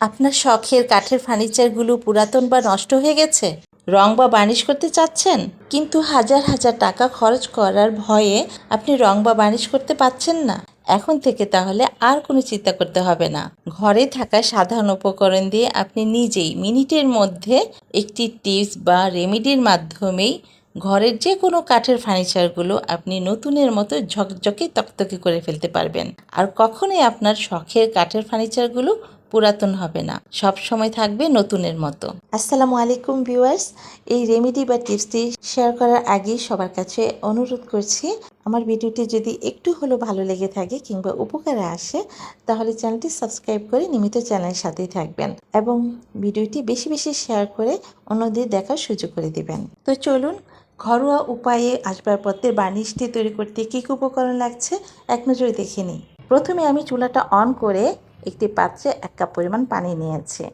আপনার শখের কাঠের ফার্নিচারগুলো পুরাতন বা নষ্ট হয়ে গেছে? রং বা বার্নিশ করতে চাচ্ছেন? কিন্তু হাজার হাজার টাকা খরচ করার ভয়ে আপনি রং বা বার্নিশ করতে পারছেন না। এখন থেকে তাহলে আর কোনো চিন্তা করতে হবে না। ঘরে থাকা সাধারণ উপকরণ দিয়ে আপনি নিজেই মিনিটের মধ্যে একটি টিপস বা রেমিডির মাধ্যমেই ঘরের যে কোনো কাঠের ফার্নিচারগুলো আপনি নতুনের মতো ঝকঝকে তকতকে করে ফেলতে পারবেন। আর কখনোই আপনার শখের কাঠের ফার্নিচারগুলো পুরাতন হবে না। সব সময় থাকবে নতুনের মতো। আসসালামু আলাইকুম ভিউয়ার্স। এই রেমেডি বা টিপসটি শেয়ার করার আগেই সবার কাছে অনুরোধ করছি, আমার ভিডিওটি যদি একটু হলেও ভালো লেগে থাকে কিংবা উপকারে আসে, তাহলে চ্যানেলটি সাবস্ক্রাইব করে নিয়মিত চ্যানেলের সাথেই থাকবেন এবং ভিডিওটি বেশি বেশি শেয়ার করে অন্যদের দেখার সুযোগ করে দিবেন। তো চলুন, ঘরোয়া উপায়ে আসবাবপত্রের বার্নিশটি তৈরি করতে কী কী উপকরণ লাগছে এক নজরে দেখে নিই। প্রথমে আমি চুলাটা অন করে একটি পাত্রে এক কাপ পরিমাণ পানি নিয়েছি।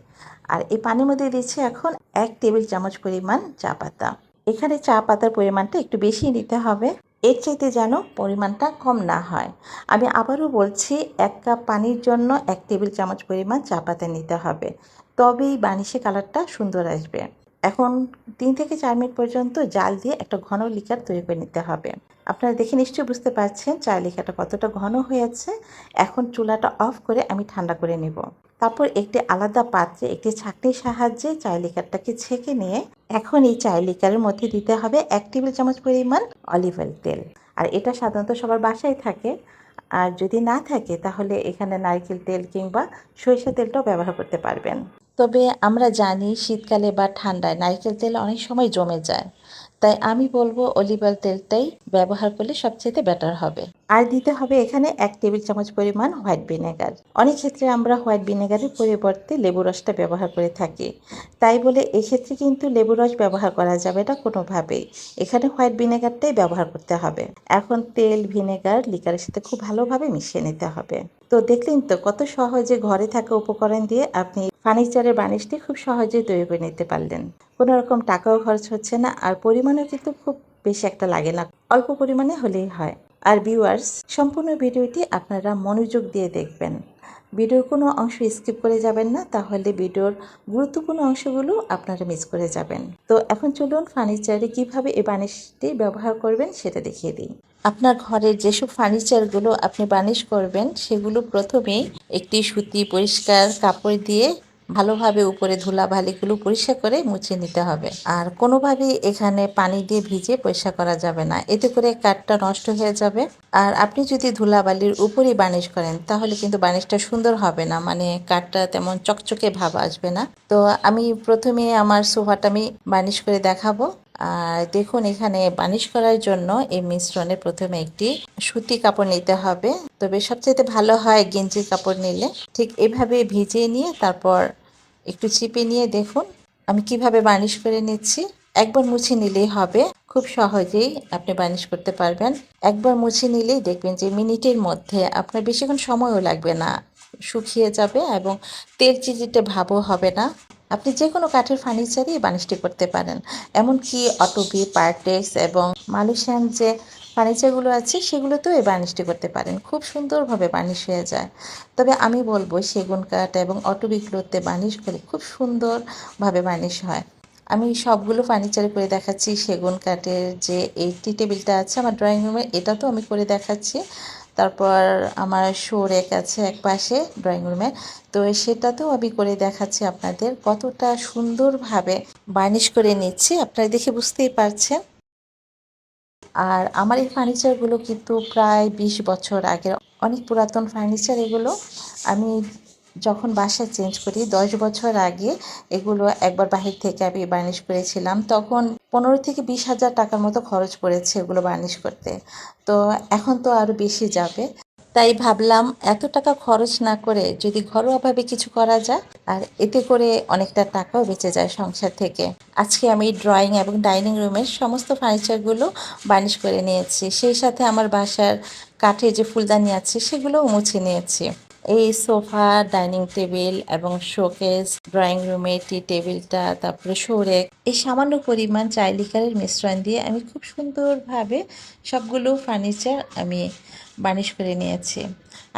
আর এই পানির মধ্যে দিচ্ছি এখন এক টেবিল চামচ পরিমাণ চা পাতা। এখানে চা পাতার পরিমাণটা একটু বেশি নিতে হবে। এর চাইতে যেন পরিমাণটা কম না হয়। আমি আবারও বলছি, এক কাপ পানির জন্য এক টেবিল চামচ পরিমাণ চা পাতা নিতে হবে। তবেই বানিশে কালারটা সুন্দর আসবে। এখন তিন থেকে চার মিনিট পর্যন্ত জাল দিয়ে একটা ঘন লিকার তৈরি করে নিতে হবে। আপনারা দেখে নিশ্চয়ই বুঝতে পারছেন চা লিকাটা কতটা ঘন হয়েছে। এখন চুলাটা অফ করে আমি ঠান্ডা করে নেব। তারপর একটি আলাদা পাত্রে একটি ছাঁকনির সাহায্যে চায় লিকারটাকে ছেঁকে নিয়ে এখন এই চায় লিকারের মধ্যে দিতে হবে এক টেবিল চামচ পরিমাণ অলিভ অয়েল তেল। আর এটা সাধারণত সবার বাসায় থাকে। আর যদি না থাকে তাহলে এখানে নারকেল তেল কিংবা সরিষা তেলটাও ব্যবহার করতে পারবেন। তবে আমরা জানি শীতকালে বা ঠান্ডায় নারকেল তেল অনেক সময় জমে যায়। তাই আমি বলব অলিভ অয়েল তেলটাই ব্যবহার করলে সবচেয়ে বেটার হবে। আর দিতে হবে এখানে এক টেবিল চামচ পরিমাণ হোয়াইট ভিনেগার অনেক ক্ষেত্রে আমরা হোয়াইট ভিনেগারের পরিবর্তে লেবু রসটা ব্যবহার করে থাকি। তাই বলে এক্ষেত্রে কিন্তু লেবু রস ব্যবহার করা যাবে না কোনোভাবেই। এখানে হোয়াইট ভিনেগারটাই ব্যবহার করতে হবে। এখন তেল ভিনেগার লিকারের সাথে খুব ভালোভাবে মিশিয়ে নিতে হবে। তো দেখলেন তো কত সহজে ঘরে থাকা উপকরণ দিয়ে আপনি ফার্নিচারের বানিশটি খুব সহজেই তৈরি করে নিতে পারলেন। কোনো রকম টাকাও খরচ হচ্ছে না আর পরিমাণও কিন্তু খুব বেশি একটা লাগে না। অল্প পরিমাণে হলেই হয়। আর ভিউয়ার্স, সম্পূর্ণ ভিডিওটি আপনারা মনোযোগ দিয়ে দেখবেন। ভিডিওর কোনো অংশ স্কিপ করে যাবেন না, তাহলে ভিডিওর গুরুত্বপূর্ণ অংশগুলো আপনারা মিস করে যাবেন। তো এখন চলুন ফার্নিচারে কীভাবে এই বানিশটি ব্যবহার করবেন সেটা দেখিয়ে দিই। আপনার ঘরের যেসব ফার্নিচারগুলো আপনি বানিশ করবেন, সেগুলো প্রথমেই একটি সুতি পরিষ্কার কাপড় দিয়ে ভালোভাবে উপরে ধুলাবালিগুলো পরিষ্কার করে মুছে নিতে হবে। আর কোনোভাবেই এখানে পানি দিয়ে ভিজে পরিষ্কার করা যাবে না। এতে করে কাঠটা নষ্ট হয়ে যাবে। আর আপনি যদি ধুলাবালির উপরেই বানিশ করেন, তাহলে কিন্তু বানিশটা সুন্দর হবে না। মানে কাঠটা তেমন চকচকে ভাব আসবে না। তো আমি প্রথমে আমার সোফাটা আমি বানিশ করে দেখাবো। আর দেখুন, এখানে বানিশ করার জন্য এই মিশ্রণে প্রথমে একটি সুতি কাপড় নিতে হবে। তবে সবচেয়ে ভালো হয় গেঞ্জির কাপড় নিলে। ঠিক এভাবে ভিজিয়ে নিয়ে তারপর একটু চিপে নিয়ে দেখুন, আমি কীভাবে বানিশ করে নিচ্ছি। একবার মুছে নিলেই হবে। খুব সহজেই আপনি বানিশ করতে পারবেন। একবার মুছে নিলেই দেখবেন যে মিনিটের মধ্যে আপনার বেশিক্ষণ সময়ও লাগবে না। শুকিয়ে যাবে এবং তেল চিজিটে ভাবও হবে না। আপনি যে কোনো কাঠের ফার্নিচারই বানিশটি করতে পারেন। এমনকি অটোবি পার্টেক্স এবং মালয়েশিয়ান যে ফার্নিচারগুলো আছে, সেগুলোতেও এই বার্নিশটি করতে পারেন। খুব সুন্দরভাবে বার্নিশ হয়ে যায়। তবে আমি বলব, সেগুন কাঠ এবং অটোবিগুলোতে বার্নিশ করে খুব সুন্দরভাবে বার্নিশ হয়। আমি সবগুলো ফার্নিচার করে দেখাচ্ছি। সেগুন কাঠের যে এই টি টেবিলটা আছে আমার ড্রয়িং রুমে এটা তো আমি করে দেখাচ্ছি। তারপর আমার শো রেক আছে এক পাশে ড্রয়িং রুমে তো সেটাতেও আমি করে দেখাচ্ছি আপনাদের কতটা সুন্দরভাবে বার্নিশ করে নিচ্ছি, আপনারা দেখে বুঝতেই পারছেন। আর আমার এই ফার্নিচারগুলো কিন্তু প্রায় বিশ বছর আগের, অনেক পুরাতন ফার্নিচার এগুলো। আমি যখন বাসা চেঞ্জ করি, দশ বছর আগে এগুলো একবার বাহির থেকে আমি বার্নিশ করেছিলাম, তখন পনেরো থেকে বিশ হাজার টাকার মতো খরচ পড়েছে এগুলো বার্নিশ করতে। তো এখন তো আরও বেশি যাবে। তাই ভাবলাম এত টাকা খরচ না করে যদি ঘরোয়াভাবে কিছু করা যায়, আর এতে করে অনেকটা টাকাও বেঁচে যায় সংসার থেকে। আজকে আমি ড্রয়িং এবং ডাইনিং রুমের সমস্ত ফার্নিচারগুলো বার্নিশ করে নিয়েছি। সেই সাথে আমার বাসার কাঠের যে ফুলদানি আছে, সেগুলোও মুছে নিয়েছি। এই সোফা, ডাইনিং টেবিল এবং শোকেস, ড্রয়িং রুমের টি টেবিলটা, তারপরে শোরেক এই সামান্য পরিমাণ চাই লিকারের মিশ্রণ দিয়ে আমি খুব সুন্দরভাবে সবগুলো ফার্নিচার আমি বার্নিশ করে নিয়েছি।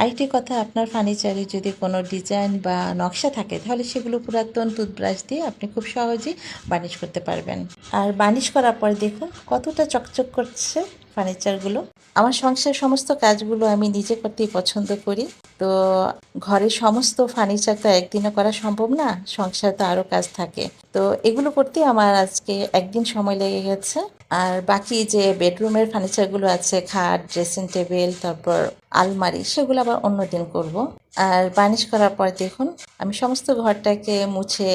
আরেকটি কথা, আপনার ফার্নিচারে যদি কোনো ডিজাইন বা নকশা থাকে, তাহলে সেগুলো পুরাতন টুথব্রাশ দিয়ে আপনি খুব সহজেই বার্নিশ করতে পারবেন। আর বার্নিশ করার পর দেখুন কতটা চকচক করছে ফার্নিচারগুলো। আমার সংসার সমস্ত কাজগুলো আমি নিজে করতেই পছন্দ করি। তো ঘরের সমস্ত ফার্নিচার তো একদিনে করা সম্ভব না, সংসার তো আরও কাজ থাকে। তো এগুলো করতে আমার আজকে একদিন সময় লেগে গেছে। আর বাকি যে বেডরুমের ফার্নিচারগুলো আছে, খাট ড্রেসিং টেবিল তারপর আলমারি, সেগুলো আবার অন্য দিন করব। আর বার্নিশ করার পর দেখুন, আমি সমস্ত ঘরটাকে মুছে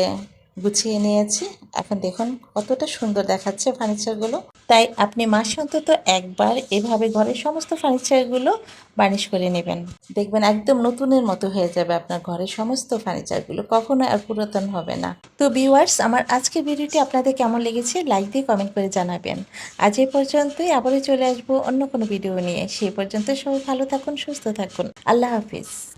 গুছিয়ে নিয়েছি। এখন দেখুন কতটা সুন্দর দেখাচ্ছে ফার্নিচারগুলো। তাই আপনি মাসে অন্তত একবার এভাবে ঘরের সমস্ত ফার্নিচারগুলো বার্নিশ করে নেবেন। দেখবেন একদম নতুনের মতো হয়ে যাবে আপনার ঘরের সমস্ত ফার্নিচারগুলো। কখনো আর পুরাতন হবে না। তো ভিউয়ার্স আমার আজকের ভিডিওটি আপনাদের কেমন লেগেছে লাইক দিয়ে কমেন্ট করে জানাবেন। আজ এ পর্যন্তই, আবারও চলে আসব অন্য কোনো ভিডিও নিয়ে। সেই পর্যন্ত সবাই ভালো থাকুন, সুস্থ থাকুন। আল্লাহ হাফিজ।